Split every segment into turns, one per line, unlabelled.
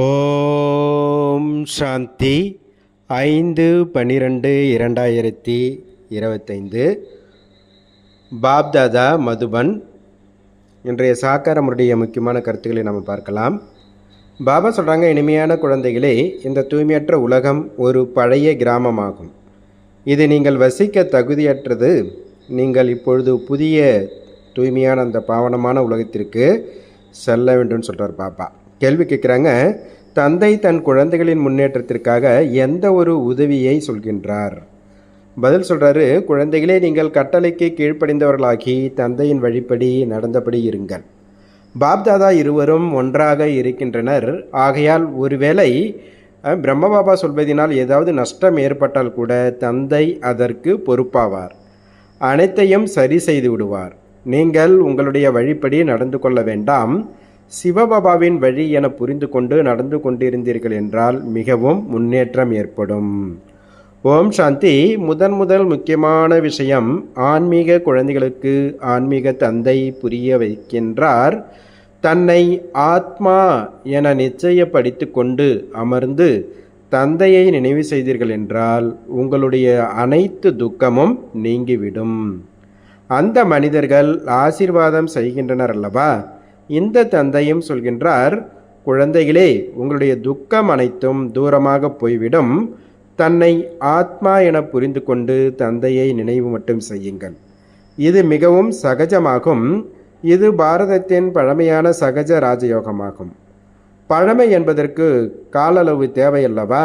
ஓம் சாந்தி ஐந்து பன்னிரெண்டு இரண்டாயிரத்தி இருபத்தைந்து. பாப்தாதா மதுபன். இன்றைய சாக்காரமுடைய முக்கியமான கருத்துக்களை நம்ம பார்க்கலாம். பாபா சொல்கிறாங்க இனிமையான குழந்தைகளே இந்த தூய்மையற்ற உலகம் ஒரு பழைய கிராமமாகும். இது நீங்கள் வசிக்க தகுதியற்றது. நீங்கள் இப்பொழுது புதிய தூய்மையான அந்த பாவனமான உலகத்திற்கு செல்ல வேண்டும்னு சொல்கிறார் பாப்பா கேள்வி கேட்குறாங்க தந்தை தன் குழந்தைகளின் முன்னேற்றத்திற்காக எந்த ஒரு உதவியை சொல்கின்றார்? பதில் சொல்கிறாரு குழந்தைகளே நீங்கள் கட்டளைக்கு கீழ்ப்படிந்தவர்களாகி தந்தையின் வழிப்படி நடந்தபடி இருங்கள். பாப்தாதா இருவரும் ஒன்றாக இருக்கின்றனர். ஆகையால் ஒருவேளை பிரம்மபாபா சொல்வதினால் ஏதாவது நஷ்டம் ஏற்பட்டால் கூட தந்தை அதற்கு பொறுப்பாவார். அனைத்தையும் சரி செய்து விடுவார். நீங்கள் உங்களுடைய வழிப்படி நடந்து கொள்ள வேண்டாம். சிவபாபாவின் வழி என புரிந்து கொண்டு நடந்து கொண்டிருந்தீர்கள் என்றால் மிகவும் முன்னேற்றம் ஏற்படும். ஓம் சாந்தி. முதன் முதல் முக்கியமான விஷயம் ஆன்மீக குழந்தைகளுக்கு ஆன்மீக தந்தை புரிய வைக்கின்றார். தன்னை ஆத்மா என நிச்சயப்படுத்தி கொண்டு அமர்ந்து தந்தையை நினைவு செய்தீர்கள் என்றால் உங்களுடைய அனைத்து துக்கமும் நீங்கிவிடும். அந்த மனிதர்கள் ஆசீர்வாதம் செய்கின்றனர் அல்லவா? இந்த தந்தையும் சொல்கின்றார் குழந்தைகளே உங்களுடைய துக்கம் அனைத்தும் தூரமாக போய்விடும். தன்னை ஆத்மா என புரிந்து கொண்டு தந்தையை நினைவு மட்டும் செய்யுங்கள். இது மிகவும் சகஜமாகும். இது பாரதத்தின் பழமையான சகஜ ராஜயோகமாகும். பழமை என்பதற்கு காலளவு தேவையல்லவா?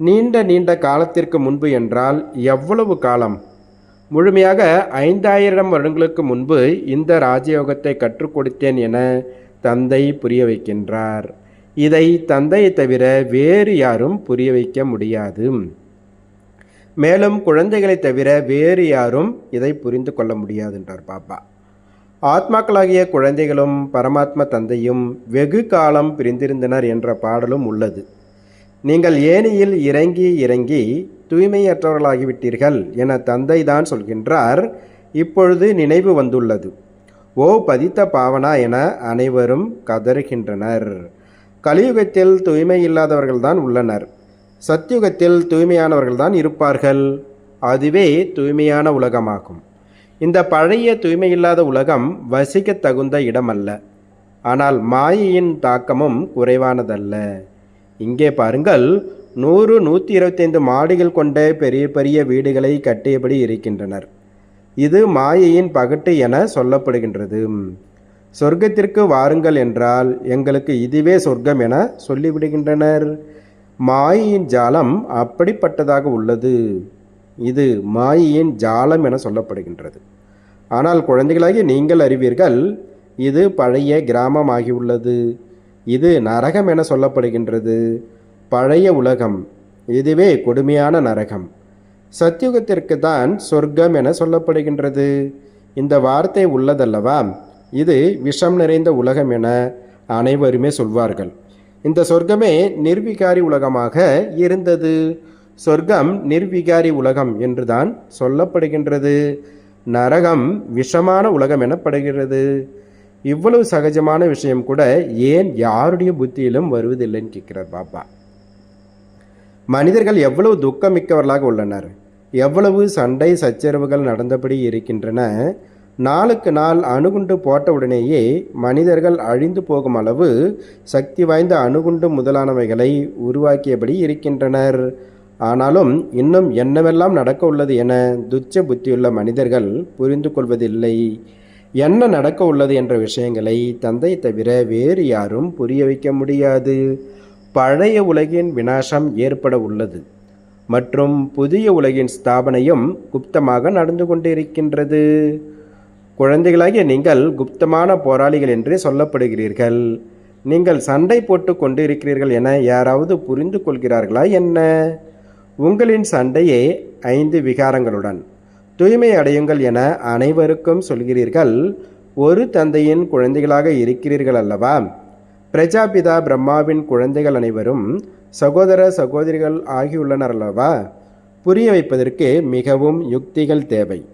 நீண்ட நீண்ட காலத்திற்கு முன்பு என்றால் எவ்வளவு காலம்? முழுமையாக ஐந்தாயிரம் வருடங்களுக்கு முன்பு இந்த ராஜயோகத்தை கற்றுக் கொடுத்தேன் என தந்தை புரிய வைக்கின்றார். இதை தந்தையை தவிர வேறு யாரும் புரிய வைக்க முடியாது. மேலும் குழந்தைகளை தவிர வேறு யாரும் இதை புரிந்து கொள்ள முடியாது என்றார் பாப்பா. ஆத்மாக்களாகிய குழந்தைகளும் பரமாத்ம தந்தையும் வெகு காலம் பிரிந்திருந்தனர் என்ற பாடலும் உள்ளது. நீங்கள் ஏனியில் இறங்கி இறங்கி தூய்மையற்றவர்களாகிவிட்டீர்கள் என தந்தை தான் சொல்கின்றார். இப்பொழுது நினைவு வந்துள்ளது. ஓ பதித்த பாவனா என அனைவரும் கதறுகின்றனர். கலியுகத்தில் தூய்மை இல்லாதவர்கள்தான் உள்ளனர். சத்தியுகத்தில் தூய்மையானவர்கள்தான் இருப்பார்கள். அதுவே தூய்மையான உலகமாகும். இந்த பழைய தூய்மையில்லாத உலகம் வசிக்க தகுந்த இடமல்ல. ஆனால் மாயையின் தாக்கமும் குறைவானதல்ல. இங்கே பாருங்கள் நூறு நூற்றி இருபத்தைந்து மாடிகள் கொண்ட பெரிய பெரிய வீடுகளை கட்டியபடி இருக்கின்றனர். இது மாயையின் பகட்டு என சொல்லப்படுகின்றது. சொர்க்கத்திற்கு வாருங்கள் என்றால் எங்களுக்கு இதுவே சொர்க்கம் என சொல்லிவிடுகின்றனர். மாயையின் ஜாலம் அப்படிப்பட்டதாக உள்ளது. இது மாயையின் ஜாலம் என சொல்லப்படுகின்றது. ஆனால் குழந்தைகளாகி நீங்கள் அறிவீர்கள் இது பழைய கிராமமாகியுள்ளது. இது நரகம் என சொல்லப்படுகின்றது. பழைய உலகம் இதுவே கொடுமையான நரகம். சத்தியுகத்திற்கு தான் சொர்க்கம் என சொல்லப்படுகின்றது. இந்த வார்த்தை உள்ளதல்லவா? இது விஷம் நிறைந்த உலகம் என அனைவருமே சொல்வார்கள். இந்த சொர்க்கமே நிர்விகாரி உலகமாக இருந்தது. சொர்க்கம் நிர்விகாரி உலகம் என்றுதான் சொல்லப்படுகின்றது. நரகம் விஷமான உலகம் எனப்படுகிறது. இவ்வளவு சகஜமான விஷயம் கூட ஏன் யாருடைய புத்தியிலும் வருவதில்லைன்னு கேட்கிறார் பாப்பா. மனிதர்கள் எவ்வளவு துக்கமிக்கவர்களாக உள்ளனர். எவ்வளவு சண்டை சச்சரவுகள் நடந்தபடி இருக்கின்றன. நாளுக்கு நாள் அணுகுண்டு போட்டவுடனேயே மனிதர்கள் அழிந்து போகும் அளவு சக்தி வாய்ந்த அணுகுண்டு முதலானவைகளை உருவாக்கியபடி இருக்கின்றனர். ஆனாலும் இன்னும் என்னவெல்லாம் நடக்க உள்ளது என துச்ச புத்தியுள்ள மனிதர்கள் புரிந்து கொள்வதில்லை. என்ன நடக்க உள்ளது என்ற விஷயங்களை தந்தை தவிர வேறு யாரும் புரிய வைக்க முடியாது. பழைய உலகின் வினாசம் ஏற்பட உள்ளது. மற்றும் புதிய உலகின் ஸ்தாபனையும் குப்தமாக நடந்து கொண்டிருக்கின்றது. குழந்தைகளாகிய நீங்கள் குப்தமான போராளிகள் என்றே சொல்லப்படுகிறீர்கள். நீங்கள் சண்டை போட்டு கொண்டிருக்கிறீர்கள் என யாராவது புரிந்து கொள்கிறார்களா என்ன? உங்களின் சண்டையே ஐந்து விகாரங்களுடன். தூய்மை அடையுங்கள் என அனைவருக்கும் சொல்கிறீர்கள். ஒரு தந்தையின் குழந்தைகளாக இருக்கிறீர்கள் அல்லவா? பிரஜாபிதா பிரம்மாவின் குழந்தைகள் அனைவரும் சகோதர சகோதரிகள் ஆகியுள்ளனர் அல்லவா? புரிய வைப்பதற்கு மிகவும் யுக்திகள் தேவை.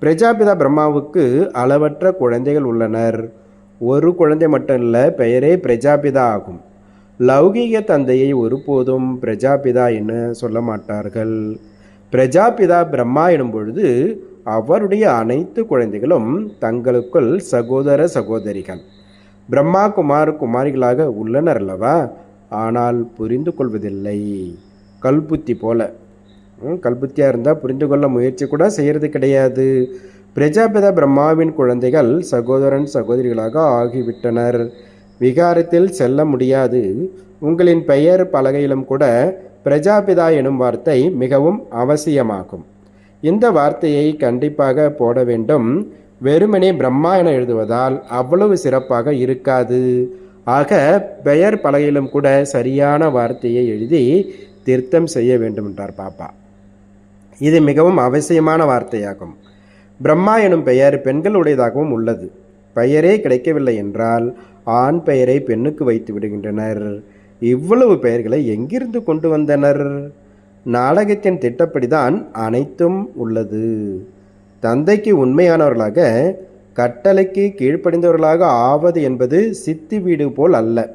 பிரஜாபிதா பிரம்மாவுக்கு அளவற்ற குழந்தைகள் உள்ளனர். ஒரு குழந்தை மட்டும் இல்லை பெயரே பிரஜாபிதா ஆகும். லௌகீக தந்தையை ஒருபோதும் பிரஜாபிதா என்று சொல்ல மாட்டார்கள். பிரஜாபிதா பிரம்மா எனும் பொழுது அவருடைய அனைத்து குழந்தைகளும் தங்களுக்குள் சகோதர சகோதரிகள். பிரம்மா குமார் குமாரிகளாக உள்ளனர் அல்லவா? ஆனால் புரிந்து கொள்வதில்லை. கல்புத்தி போல. கல்புத்தியாக இருந்தால் புரிந்து கொள்ள முயற்சி கூட செய்கிறது கிடையாது. பிரஜாபிதா பிரம்மாவின் குழந்தைகள் சகோதரன் சகோதரிகளாக ஆகிவிட்டனர். விகாரத்தில் செல்ல முடியாது. உங்களின் பெயர் பலகையிலும் கூட பிரஜாபிதா எனும் வார்த்தை மிகவும் அவசியமாகும். இந்த வார்த்தையை கண்டிப்பாக போட வேண்டும். வெறுமனே பிரம்மா என எழுதுவதால் அவ்வளவு சிறப்பாக இருக்காது. ஆக பெயர் பலகையிலும் கூட சரியான வார்த்தையை எழுதி திருத்தம் செய்ய வேண்டும் என்றார் பாப்பா. இது மிகவும் அவசியமான வார்த்தையாகும். பிரம்மா எனும் பெயர் பெண்களுடையதாகவும் உள்ளது. பெயரே கிடைக்கவில்லை என்றால் ஆண் பெயரை பெண்ணுக்கு வைத்து விடுகின்றனர். இவ்வளவு பெயர்களை எங்கிருந்து கொண்டு வந்தனர்? நாடகத்தின் திட்டப்படிதான் அனைத்தும் உள்ளது. தந்தைக்கு உண்மையானவர்களாக கட்டளைக்கு கீழ்ப்படிந்தவர்களாக ஆவது என்பது சித்தி வீடு போல் அல்ல.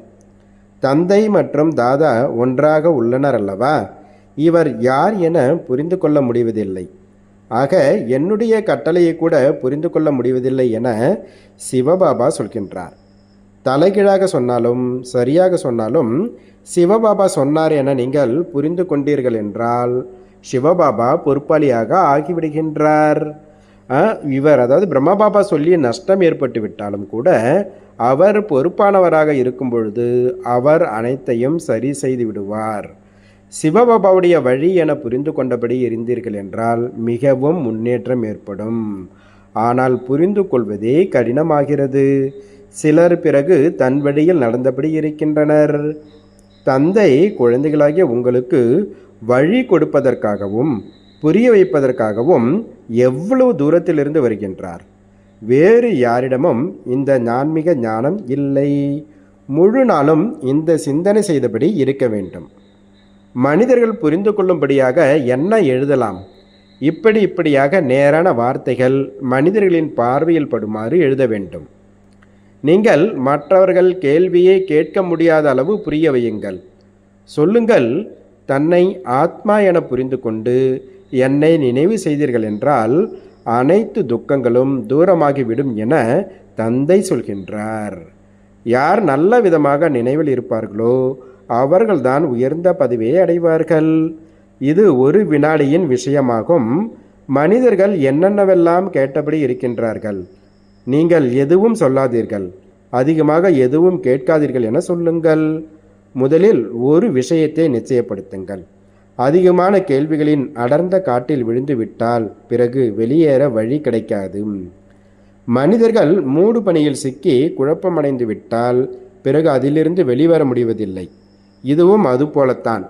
தந்தை மற்றும் தாதா ஒன்றாக உள்ளனர் அல்லவா? இவர் யார் என புரிந்து கொள்ள முடிவதில்லை. ஆக என்னுடைய கட்டளையை கூட புரிந்து கொள்ள முடிவதில்லை என சிவபாபா சொல்கின்றார். தலைகீழாக சொன்னாலும் சரியாக சொன்னாலும் சிவபாபா சொன்னார் என நீங்கள் புரிந்து கொண்டீர்கள் என்றால் சிவபாபா பொறுப்பாளியாக ஆகிவிடுகின்றார். இவர் அதாவது பிரம்மபாபா சொல்லி நஷ்டம் ஏற்பட்டு விட்டாலும் கூட அவர் பொறுப்பானவராக இருக்கும் பொழுது அவர் அனைத்தையும் சரி செய்து விடுவார். சிவபாபாவுடைய வழி என புரிந்து கொண்டபடி இருந்தீர்கள் என்றால் மிகவும் முன்னேற்றம் ஏற்படும். ஆனால் புரிந்து கொள்வதே கடினமாகிறது. சிலர் பிறகு தன் வழியில் நடந்தபடி இருக்கின்றனர். தந்தை குழந்தைகளாகிய உங்களுக்கு வழி கொடுப்பதற்காகவும் புரிய வைப்பதற்காகவும் எவ்வளவு தூரத்திலிருந்து வருகின்றார்? வேறு யாரிடமும் இந்த ஞான்மிக ஞானம் இல்லை. முழு நாளும் இந்த சிந்தனை செய்தபடி இருக்க வேண்டும். மனிதர்கள் புரிந்து கொள்ளும்படியாக என்ன எழுதலாம்? இப்படி இப்படியாக நேரான வார்த்தைகள் மனிதர்களின் பார்வையில் படுமாறு எழுத வேண்டும். நீங்கள் மற்றவர்கள் கேள்வியை கேட்க முடியாத அளவு புரிய வையுங்கள். சொல்லுங்கள் தன்னை ஆத்மா என புரிந்து கொண்டு என்னை நினைவு செய்தீர்கள் என்றால் அனைத்து துக்கங்களும் தூரமாகிவிடும் என தந்தை சொல்கின்றார். யார் நல்ல விதமாக நினைவில் இருப்பார்களோ அவர்கள்தான் உயர்ந்த பதவியை அடைவார்கள். இது ஒரு வினாடியின் விஷயமாகும். மனிதர்கள் என்னென்னவெல்லாம் கேட்டபடி இருக்கின்றார்கள்? நீங்கள் எதுவும் சொல்லாதீர்கள். அதிகமாக எதுவும் கேட்காதீர்கள் என சொல்லுங்கள். முதலில் ஒரு விஷயத்தை நிச்சயப்படுத்துங்கள். அதிகமான கேள்விகளின் அடர்ந்த காட்டில் விழுந்துவிட்டால் பிறகு வெளியேற வழி கிடைக்காது. மனிதர்கள் மூடு பணியில் சிக்கி குழப்பமடைந்து விட்டால் பிறகு அதிலிருந்து வெளிவர முடிவதில்லை. இதுவும் அதுபோலத்தான்.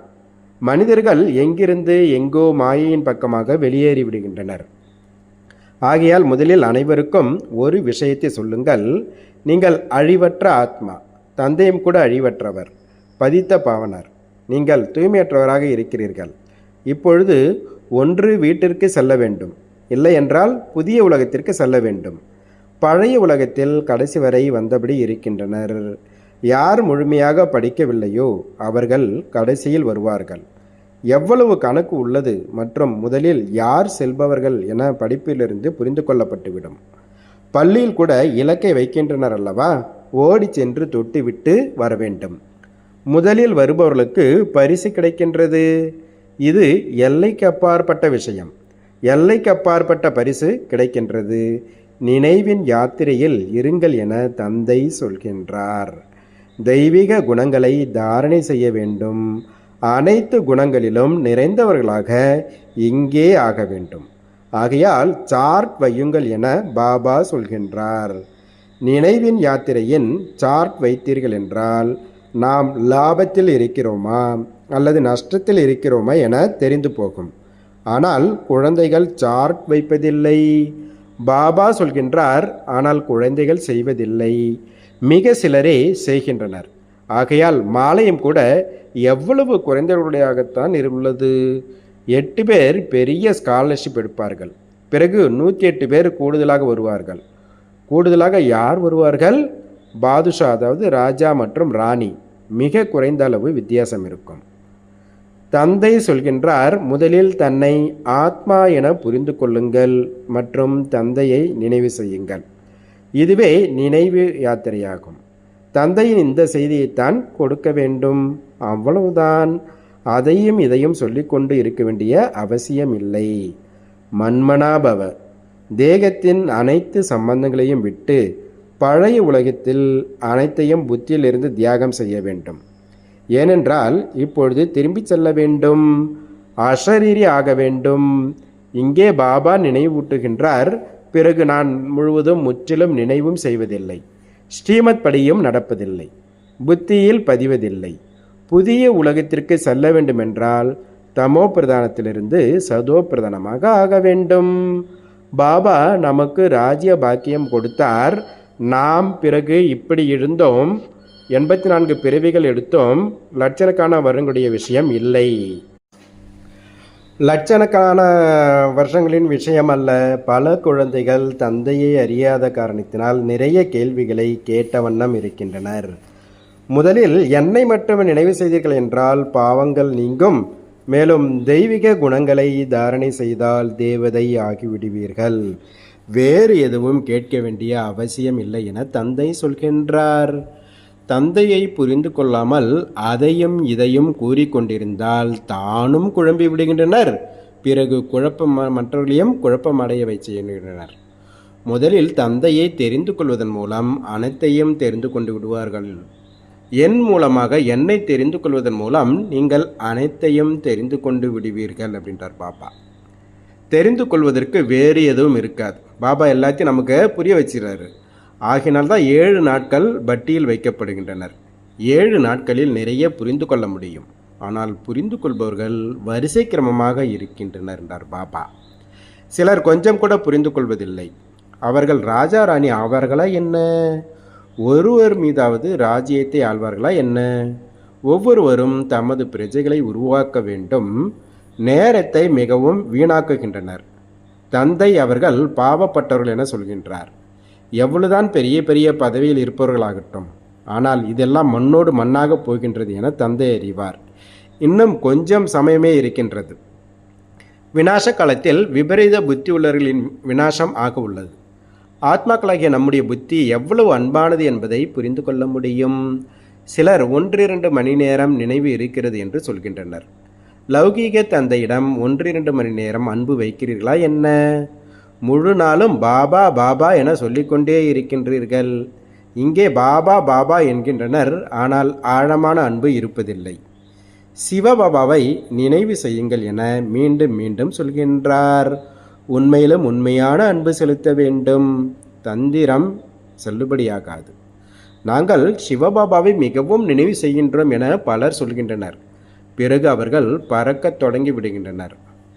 மனிதர்கள் எங்கிருந்து எங்கோ மாயையின் பக்கமாக வெளியேறி விடுகின்றனர். ஆகையால் முதலில் அனைவருக்கும் ஒரு விஷயத்தை சொல்லுங்கள். நீங்கள் அழிவற்ற ஆத்மா தந்தையும் கூட அழிவற்றவர் பதித்த பாவனர் நீங்கள் தூய்மையற்றவராக இருக்கிறீர்கள். இப்பொழுது ஒன்று வீட்டிற்கு செல்ல வேண்டும் இல்லை என்றால் புதிய உலகத்திற்கு செல்ல வேண்டும். பழைய உலகத்தில் கடைசி வரை வந்தபடி இருக்கின்றனர். யார் முழுமையாக படிக்கவில்லையோ அவர்கள் கடைசியில் வருவார்கள். எவ்வளவு கணக்கு உள்ளது மற்றும் முதலில் யார் செல்பவர்கள் என படிப்பிலிருந்து புரிந்து கொள்ளப்பட்டுவிடும். பள்ளியில் கூட இலக்கை வைக்கின்றனர் அல்லவா? ஓடி சென்று தொட்டுவிட்டு வர வேண்டும். முதலில் வருபவர்களுக்கு பரிசு கிடைக்கின்றது. இது எல்லைக்கு அப்பாற்பட்ட விஷயம். எல்லைக்கு அப்பாற்பட்ட பரிசு கிடைக்கின்றது. நினைவின் யாத்திரையில் இருங்கள் என தந்தை சொல்கின்றார். தெய்வீக குணங்களை தாரணை செய்ய வேண்டும். அனைத்து குணங்களிலும் நிறைந்தவர்களாக இங்கே ஆக வேண்டும். ஆகையால் சார்ட் வையுங்கள் என பாபா சொல்கின்றார். நினைவின் யாத்திரையின் சார்ட் வைத்தீர்கள் என்றால் நாம் லாபத்தில் இருக்கிறோமா அல்லது நஷ்டத்தில் இருக்கிறோமா என தெரிந்து போகும். ஆனால் குழந்தைகள் சார்ட் வைப்பதில்லை. பாபா சொல்கின்றார் ஆனால் குழந்தைகள் செய்வதில்லை. மிக சிலரே செய்கின்றனர். ஆகையால் மாலையும் கூட எவ்வளவு குறைந்தவர்களுடையாகத்தான் உள்ளது எட்டு பேர் பெரிய ஸ்காலர்ஷிப் எடுப்பார்கள். பிறகு நூற்றி எட்டு பேர் கூடுதலாக வருவார்கள். கூடுதலாக யார் வருவார்கள்? பாதுஷா அதாவது ராஜா மற்றும் ராணி. மிக குறைந்த அளவு வித்தியாசம் இருக்கும். தந்தை சொல்கின்றார் முதலில் தன்னை ஆத்மா என புரிந்து கொள்ளுங்கள் மற்றும் தந்தையை நினைவு செய்யுங்கள். இதுவே நினைவு யாத்திரையாகும். தந்தையின் இந்த செய்தியைத்தான் கொடுக்க வேண்டும். அவ்வளவுதான். அதையும் இதையும் சொல்லிக்கொண்டு இருக்க வேண்டிய அவசியம் இல்லை மன்மனாபவ தேகத்தின் அனைத்து சம்பந்தங்களையும் விட்டு பழைய உலகத்தில் அனைத்தையும் புத்தியிலிருந்து தியாகம் செய்ய வேண்டும். ஏனென்றால் இப்பொழுது திரும்பிச் செல்ல வேண்டும். அஷரீரி ஆக வேண்டும். இங்கே பாபா நினைவூட்டுகின்றார். பிறகு நான் முழுவதும் முற்றிலும் நினைவும் செய்வதில்லை. ஸ்ரீமத் படியும் நடப்பதில்லை. புத்தியில் பதிவதில்லை. புதிய உலகத்திற்கு செல்ல வேண்டுமென்றால் தமோ பிரதானத்திலிருந்து சதோ பிரதானமாக ஆக வேண்டும். பாபா நமக்கு ராஜ்ய பாக்கியம் கொடுத்தார். நாம் பிறகு இப்படி இருந்தோம். எண்பத்தி நான்கு பிறவிகள் எடுத்தோம். லட்சணக்கான வருங்களுடைய விஷயம் இல்லை. லட்சணக்கான வருஷங்களின் விஷயம் அல்ல பல குழந்தைகள் தந்தையை அறியாத காரணத்தினால் நிறைய கேள்விகளை கேட்ட வண்ணம் இருக்கின்றனர். முதலில் என்னை மட்டும் நினைவு செய்தீர்கள் என்றால் பாவங்கள் நீங்கும். மேலும் தெய்வீக குணங்களை தாரணை செய்தால் தேவதை ஆகிவிடுவீர்கள். வேறு எதுவும் கேட்க வேண்டிய அவசியம் இல்லை என தந்தை சொல்கின்றார். தந்தையை புரிந்து கொள்ளாமல் அதையும் இதையும் கூறிக்கொண்டிருந்தால் தானும் குழம்பி விடுகின்றனர். பிறகு குழப்பம் மற்றவர்களையும் குழப்பம் அடைய வைச்சுகின்றனர் முதலில் தந்தையை தெரிந்து கொள்வதன் மூலம் அனைத்தையும் தெரிந்து கொண்டு விடுவார்கள். என் மூலமாக என்னை தெரிந்து கொள்வதன் மூலம் நீங்கள் அனைத்தையும் தெரிந்து கொண்டு விடுவீர்கள் அப்படின்றார் பாப்பா. தெரிந்து கொள்வதற்கு வேறு எதுவும் இருக்காது. பாபா எல்லாத்தையும் நமக்கு புரிய வச்சிடறாரு. ஆகினால்தான் ஏழு நாட்கள் பட்டியில் வைக்கப்படுகின்றனர். ஏழு நாட்களில் நிறைய புரிந்து கொள்ள முடியும். ஆனால் புரிந்து கொள்பவர்கள் வரிசை கிரமமாக இருக்கின்றனர் என்றார் பாபா. சிலர் கொஞ்சம் கூட புரிந்து கொள்வதில்லை. அவர்கள் ராஜா ராணி ஆவார்களா என்ன? ஒருவர் மீதாவது ராஜ்யத்தை ஆழ்வார்களா என்ன? ஒவ்வொருவரும் தமது பிரஜைகளை உருவாக்க வேண்டும். நேரத்தை மிகவும் வீணாக்குகின்றனர். தந்தை அவர்கள் பாவப்பட்டவர்கள் என சொல்கின்றார். எவ்வளவுதான் பெரிய பெரிய பதவியில் இருப்பவர்களாகட்டும் ஆனால் இதெல்லாம் மண்ணோடு மண்ணாக போகின்றது என தந்தை அறிவார். இன்னும் கொஞ்சம் சமயமே இருக்கின்றது. விநாச காலத்தில் விபரீத புத்தி உள்ளவர்களின் விநாசம் ஆக உள்ளது. ஆத்மாக்களாகிய நம்முடைய புத்தி எவ்வளவு அன்பானது என்பதை புரிந்து கொள்ள முடியும். சிலர் ஒன்றிரண்டு மணி நேரம் நினைவு இருக்கிறது என்று சொல்கின்றனர். லௌகீக தந்தையிடம் ஒன்றிரண்டு மணி நேரம் அன்பு வைக்கிறீர்களா என்ன? முழு நாளும் பாபா பாபா என சொல்லிக்கொண்டே இருக்கின்றீர்கள். இங்கே பாபா பாபா என்கின்றனர். ஆனால் ஆழமான அன்பு இருப்பதில்லை. சிவபாபாவை நினைவு செய்யுங்கள் என மீண்டும் மீண்டும் சொல்கின்றார். உண்மையிலும் உண்மையான அன்பு செலுத்த வேண்டும். தந்திரம் செல்லுபடியாகாது. நாங்கள் சிவபாபாவை மிகவும் நினைவு செய்கின்றோம் என பலர் சொல்கின்றனர். பிறகு அவர்கள் பறக்கத் தொடங்கி விடுகின்றனர்.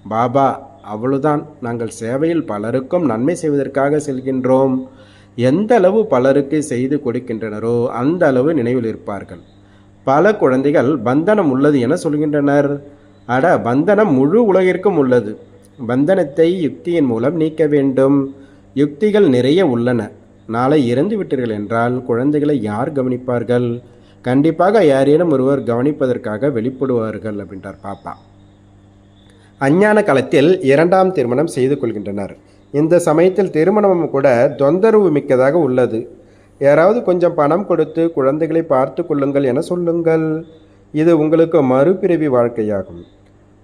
பாபா அவ்வளவுதான். நாங்கள் சேவையில் பலருக்கும் நன்மை செய்வதற்காக செல்கின்றோம். எந்த அளவு பலருக்கு செய்து கொடுக்கின்றனரோ அந்த அளவு நினைவில் இருப்பார்கள். பல குழந்தைகள் பந்தனம் உள்ளது என சொல்கின்றனர். அட பந்தனம் முழு உலகிற்கும் உள்ளது. பந்தனத்தை யுக்தியின் மூலம் நீக்க வேண்டும். யுக்திகள் நிறைய உள்ளன. நாளை இறந்து விட்டீர்கள் என்றால் குழந்தைகளை யார் கவனிப்பார்கள்? கண்டிப்பாக யாரேனும் ஒருவர் கவனிப்பதற்காக வெளிப்படுவார்கள் அப்படின்றார் பாப்பா. அஞ்ஞான காலத்தில் இரண்டாம் திருமணம் செய்து கொள்கின்றனர். இந்த சமயத்தில் திருமணமும் கூட தொந்தரவு மிக்கதாக உள்ளது. யாராவது கொஞ்சம் பணம் கொடுத்து குழந்தைகளை பார்த்து கொள்ளுங்கள் என சொல்லுங்கள். இது உங்களுக்கு மறுபிறவி வாழ்க்கையாகும்.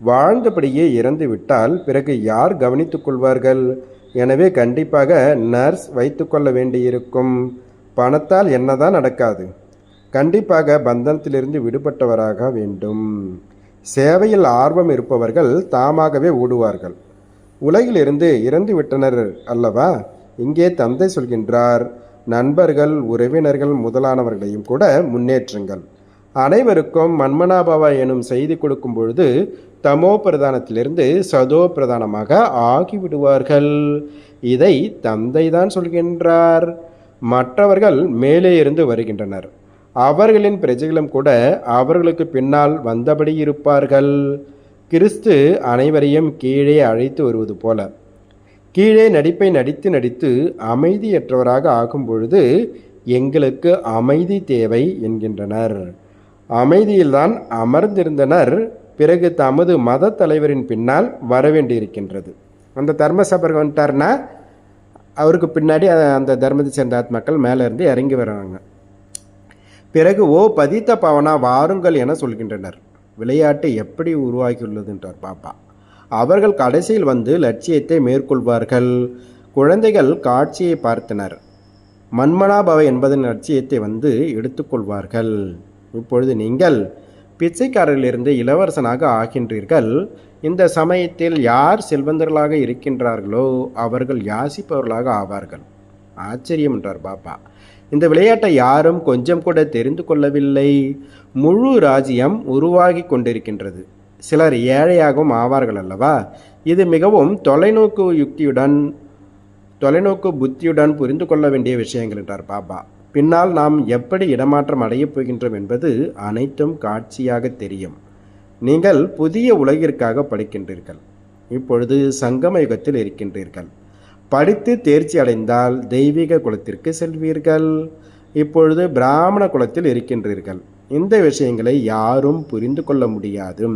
வாழ்ந்தபடியே இறந்து விட்டால் பிறகு யார் கவனித்துக் கொள்வார்கள்? எனவே கண்டிப்பாக நர்ஸ் வைத்துக்கொள்ள வேண்டியிருக்கும். பணத்தால் என்னதான் நடக்காது. கண்டிப்பாக பந்தனத்திலிருந்து விடுபட்டவராக வேண்டும். சேவையில் ஆர்வம் இருப்பவர்கள் தாமாகவே ஓடுவார்கள். உலகிலிருந்து இறந்து விட்டனர் அல்லவா? இங்கே தந்தை சொல்கின்றார் நண்பர்கள் உறவினர்கள் முதலானவர்களையும் கூட முன்னேற்றுங்கள். அனைவருக்கும் மன்மனாபவா எனும் செய்தி கொடுக்கும் பொழுது தமோ பிரதானத்திலிருந்து சதோ பிரதானமாக ஆகிவிடுவார்கள். இதை தந்தை தான் சொல்கின்றார். மற்றவர்கள் மேலே இருந்து வருகின்றனர். அவர்களின் பிரஜைகளும் கூட அவர்களுக்கு பின்னால் வந்தபடி இருப்பார்கள். கிறிஸ்து அனைவரையும் கீழே அழைத்து வருவது போல. கீழே நடிப்பை நடித்து நடித்து அமைதியற்றவராக ஆகும் பொழுது எங்களுக்கு அமைதி தேவை என்கின்றனர். அமைதியில்தான் அமர்ந்திருந்தனர். பிறகு தமது மத தலைவரின் பின்னால் வரவேண்டியிருக்கின்றது. அந்த தர்மசபர் வந்துட்டார்னா அவருக்கு பின்னாடி அந்த தர்மத்தை சேர்ந்த ஆத்மாக்கள் மேலே இருந்து இறங்கி வராங்க பிறகு ஓ பதித்த பவனா வாருங்கள் என சொல்கின்றனர். விளையாட்டு எப்படி உருவாகியுள்ளதுன்றார் பாப்பா. அவர்கள் கடைசியில் வந்து லட்சியத்தை மேற்கொள்வார்கள். குழந்தைகள் காட்சியை பார்த்தனர். மன்மனாபவ என்பதன் லட்சியத்தை வந்து எடுத்துக்கொள்வார்கள் இப்பொழுது நீங்கள் பிச்சைக்காரரிலிருந்து இளவரசனாக ஆகின்றீர்கள். இந்த சமயத்தில் யார் செல்வந்தர்களாக இருக்கின்றார்களோ அவர்கள் யாசிப்பவர்களாக ஆவார்கள். ஆச்சரியம் என்றார் பாப்பா. இந்த விளையாட்டை யாரும் கொஞ்சம் கூட தெரிந்து கொள்ளவில்லை. முழு ராஜ்யம் உருவாகி கொண்டிருக்கின்றது. சிலர் ஏழையாகவும் ஆவார்கள் அல்லவா? இது மிகவும் தொலைநோக்கு யுக்தியுடன் தொலைநோக்கு புத்தியுடன் புரிந்து கொள்ள வேண்டிய விஷயங்கள் என்றார் பாபா. பின்னால் நாம் எப்படி இடமாற்றம் அடையப் போகின்றோம் என்பது அனைத்தும் காட்சியாக தெரியும். நீங்கள் புதிய உலகிற்காக படிக்கின்றீர்கள். இப்பொழுது சங்கம யுகத்தில் இருக்கின்றீர்கள். படித்து தேர்ச்சி அடைந்தால் தெய்வீக குலத்திற்கு செல்வீர்கள். இப்பொழுது பிராமண குலத்தில் இருக்கின்றீர்கள். இந்த விஷயங்களை யாரும் புரிந்து கொள்ள முடியாது.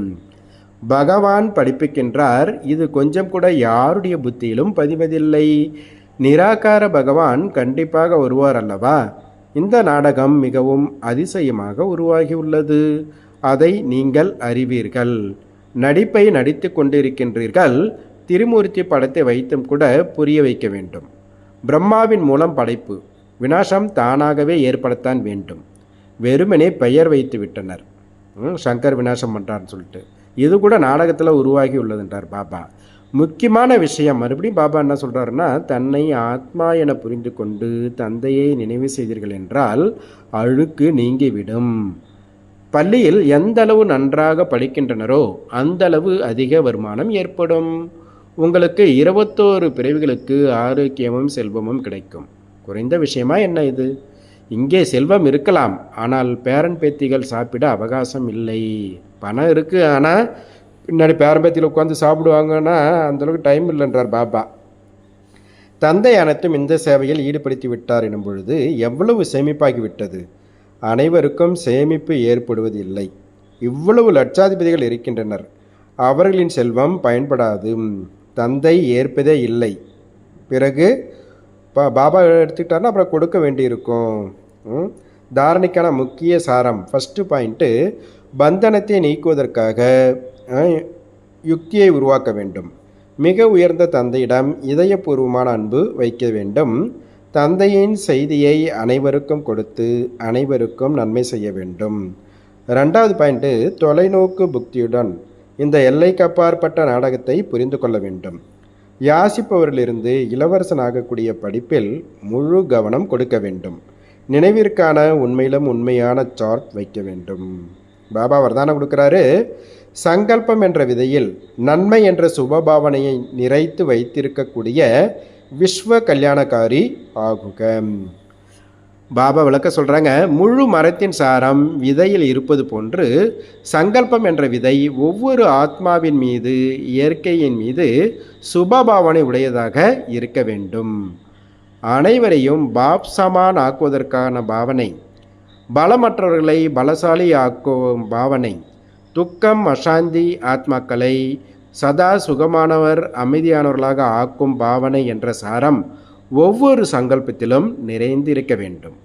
பகவான் படிப்பிக்கின்றார். இது கொஞ்சம் கூட யாருடைய புத்தியிலும் பதிவதில்லை. நிராகார பகவான் கண்டிப்பாக வருவார் அல்லவா? இந்த நாடகம் மிகவும் அதிசயமாக உருவாகியுள்ளது. அதை நீங்கள் அறிவீர்கள். நடிப்பை நடித்து கொண்டிருக்கின்றீர்கள். திருமூர்த்தி படத்தை வைத்தும் கூட புரிய வைக்க வேண்டும். பிரம்மாவின் மூலம் படைப்பு வினாசம் தானாகவே ஏற்படத்தான் வேண்டும். வெறுமனே பெயர் வைத்து விட்டனர். சங்கர் விநாசம் பண்ணுறான்னு சொல்லிட்டு. இது கூட நாடகத்தில் உருவாகி உள்ளதுன்றார் பாபா. முக்கியமான விஷயம் மறுபடியும் பாபா என்ன சொல்கிறாருன்னா தன்னை ஆத்மா என புரிந்து கொண்டு தந்தையை நினைவு செய்தீர்கள் என்றால் அழுக்கு நீங்கிவிடும். பள்ளியில் எந்த அளவு நன்றாக படிக்கின்றனரோ அந்த அளவு அதிக வருமானம் ஏற்படும். உங்களுக்கு இருபத்தோரு பிறவிகளுக்கு ஆரோக்கியமும் செல்வமும் கிடைக்கும். குறைந்த விஷயமா என்ன இது? இங்கே செல்வம் இருக்கலாம் ஆனால் பேரன் பேத்திகள் சாப்பிட அவகாசம் இல்லை. பணம் இருக்குது ஆனால் பின்னாடி பேரன் பேத்தியில் உட்காந்து சாப்பிடுவாங்கன்னா அந்தளவுக்கு டைம் இல்லைன்றார் பாபா. தந்தை அனைத்தும் இந்த சேவையில் ஈடுபடுத்தி விட்டார் எனும் பொழுது எவ்வளவு சேமிப்பாகிவிட்டது அனைவருக்கும் சேமிப்பு ஏற்படுவது இல்லை. இவ்வளவு லட்சாதிபதிகள் இருக்கின்றனர். அவர்களின் செல்வம் பயன்படாது. தந்தை ஏற்பதே இல்லை. பிறகு பா பாபா எடுத்துக்கிட்டாருன்னா அப்புறம் கொடுக்க வேண்டியிருக்கும். ம்? தாரணைக்கான முக்கிய சாரம் ஃபஸ்ட்டு பாயிண்ட்டு பந்தனத்தை நீக்குவதற்காக யுக்தியை உருவாக்க வேண்டும். மிக உயர்ந்த தந்தையிடம் இதயபூர்வமான அன்பு வைக்க வேண்டும். தந்தையின் செய்தியை அனைவருக்கும் கொடுத்து அனைவருக்கும் நன்மை செய்ய வேண்டும். ரெண்டாவது பாயிண்ட்டு தொலைநோக்கு புக்தியுடன் இந்த எல்லைக்கு அப்பாற்பட்ட நாடகத்தை புரிந்து கொள்ள வேண்டும். யாசிப்பவரிலிருந்து இளவரசனாகக்கூடிய படிப்பில் முழு கவனம் கொடுக்க வேண்டும். நினைவிற்கான உண்மையிலும் உண்மையான சார்ட் வைக்க வேண்டும். பாபா வரதானம் கொடுக்குறாரு. சங்கல்பம் என்ற விதையில் நன்மை என்ற சுபபாவனையை நிறைத்து வைத்திருக்கக்கூடிய விஸ்வ கல்யாணக்காரி ஆகுக. பாபா விளக்க சொல்கிறாங்க முழு மரத்தின் சாரம் விதையில் இருப்பது போன்று சங்கல்பம் என்ற விதை ஒவ்வொரு ஆத்மாவின் மீது இயற்கையின் மீது சுபபாவனை உடையதாக இருக்க வேண்டும். அனைவரையும் பாப் சமான் ஆக்குவதற்கான பாவனை பலமற்றவர்களை பலசாலி ஆக்கும் பாவனை துக்கம் அசாந்தி ஆத்மாக்களை சதா சுகமானவர் அமைதியானவர்களாக ஆக்கும் பாவனை என்ற சாரம் ஒவ்வொரு சங்கல்பத்திலும் நிறைந்திருக்க வேண்டும்.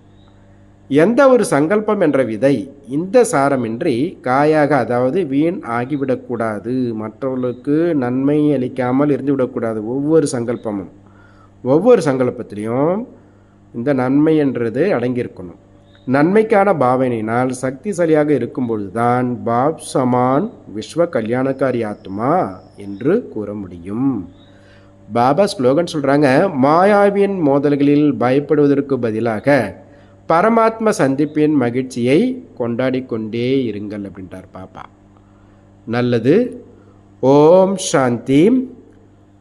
எந்த ஒரு சங்கல்பம் என்ற விதை இந்த சாரமின்றி காயாக அதாவது வீண் ஆகிவிடக்கூடாது. மற்றவர்களுக்கு நன்மை அளிக்காமல் இருந்துவிடக்கூடாது ஒவ்வொரு சங்கல்பமும். ஒவ்வொரு சங்கல்பத்திலையும் இந்த நன்மை என்றது அடங்கியிருக்கணும். நன்மைக்கான பாவனையினால் சக்திசாலியாக இருக்கும் பொழுதுதான் பாப் சமான் விஸ்வ கல்யாணக்காரி ஆத்மா என்று கூற முடியும். பாபா ஸ்லோகன் சொல்கிறாங்க மாயாவின் மோதல்களில் பயப்படுவதற்கு பதிலாக பரமாத்ம சந்திப்பின் மகிழ்ச்சியை கொண்டாடி கொண்டே இருங்கள் அப்படின்றார் பாப்பா. நல்லது. ஓம் சாந்தி.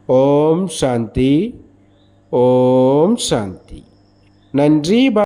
ஓம் சாந்தி. ஓம் சாந்தி. நன்றி.